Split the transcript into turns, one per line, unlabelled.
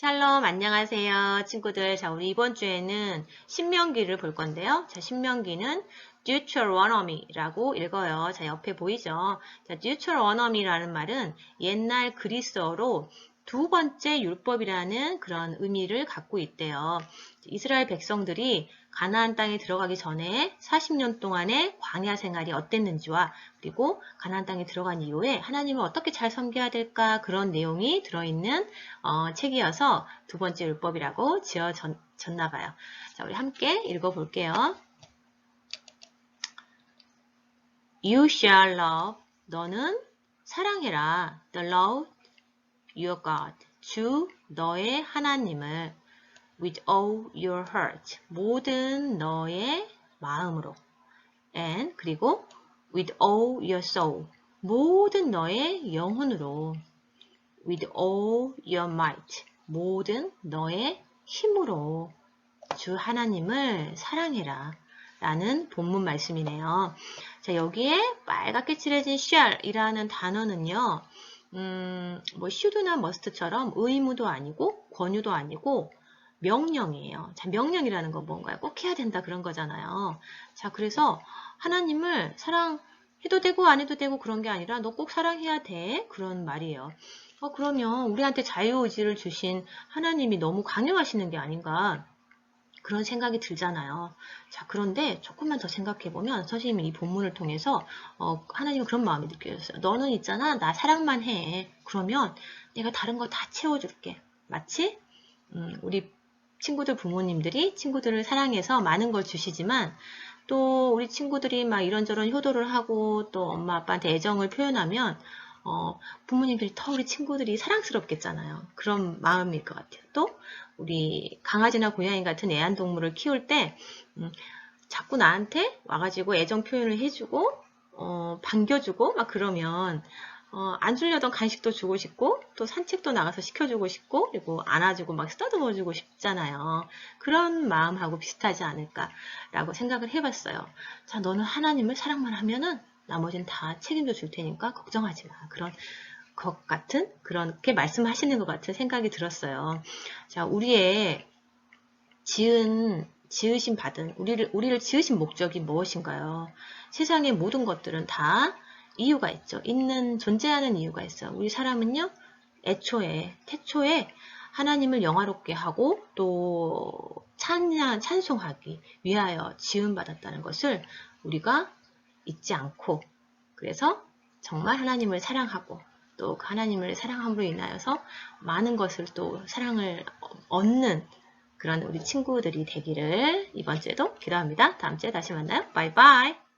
샬롬 안녕하세요. 친구들 자 우리 이번 주에는 신명기를 볼 건데요. 자 신명기는 Deuteronomy라고 읽어요. 자 옆에 보이죠? 자 Deuteronomy라는 말은 옛날 그리스어로 두 번째 율법이라는 그런 의미를 갖고 있대요 이스라엘 백성들이 가나안 땅에 들어가기 전에 40년 동안의 광야 생활이 어땠는지와 그리고 가나안 땅에 들어간 이후에 하나님을 어떻게 잘 섬겨야 될까 그런 내용이 들어있는 어, 책이어서 두 번째 율법이라고 지어졌나 봐요. 자, 우리 함께 읽어볼게요. You shall love 너는 사랑해라 the Lord your God 주 너의 하나님을 with all your heart. 모든 너의 마음으로. And 그리고 with all your soul. 모든 너의 영혼으로. With all your might. 모든 너의 힘으로. 주 하나님을 사랑해라. 라는 본문 말씀이네요. 자 여기에 빨갛게 칠해진 shall이라는 단어는요. 음, 뭐 should나 must처럼 의무도 아니고 권유도 아니고 명령이에요. 자, 명령이라는 건 뭔가요? 꼭 해야 된다 그런 거잖아요. 자, 그래서 하나님을 사랑해도 되고 안 해도 되고 그런 게 아니라 너 꼭 사랑해야 돼. 그런 말이에요. 어, 그러면 우리한테 자유의지를 주신 하나님이 너무 강요하시는 게 아닌가 그런 생각이 들잖아요. 자, 그런데 조금만 더 생각해보면 선생님이 이 본문을 통해서 어, 하나님은 그런 마음이 느껴졌어요. 너는 있잖아. 나 사랑만 해. 그러면 내가 다른 거 다 채워줄게. 마치 음, 우리 친구들 부모님들이 친구들을 사랑해서 많은 걸 주시지만 또 우리 친구들이 막 이런저런 효도를 하고 또 엄마 아빠한테 애정을 표현하면 어, 부모님들이 더 우리 친구들이 사랑스럽겠잖아요. 그런 마음일 것 같아요. 또 우리 강아지나 고양이 같은 애완동물을 키울 때 음, 자꾸 나한테 와가지고 애정 표현을 해주고 어, 반겨주고 막 그러면 어, 안 주려던 간식도 주고 싶고 또 산책도 나가서 시켜주고 싶고 그리고 안아주고 막 쓰다듬어주고 싶잖아요. 그런 마음하고 비슷하지 않을까라고 생각을 해봤어요. 자, 너는 하나님을 사랑만 하면은 나머지는 다 책임져 줄 테니까 걱정하지 마. 그런 것 같은 그렇게 말씀하시는 것 같은 생각이 들었어요. 자, 우리의 지은 지으신 받은 우리를 우리를 지으신 목적이 무엇인가요? 세상의 모든 것들은 다 이유가 있죠. 있는 존재하는 이유가 있어요. 우리 사람은요. 애초에 태초에 하나님을 영화롭게 하고 또 찬양 찬송하기 위하여 지음 받았다는 것을 우리가 잊지 않고 그래서 정말 하나님을 사랑하고 또 하나님을 사랑함으로 인하여서 많은 것을 또 사랑을 얻는 그런 우리 친구들이 되기를 이번 주에도 기도합니다. 다음 주에 다시 만나요. 바이바이.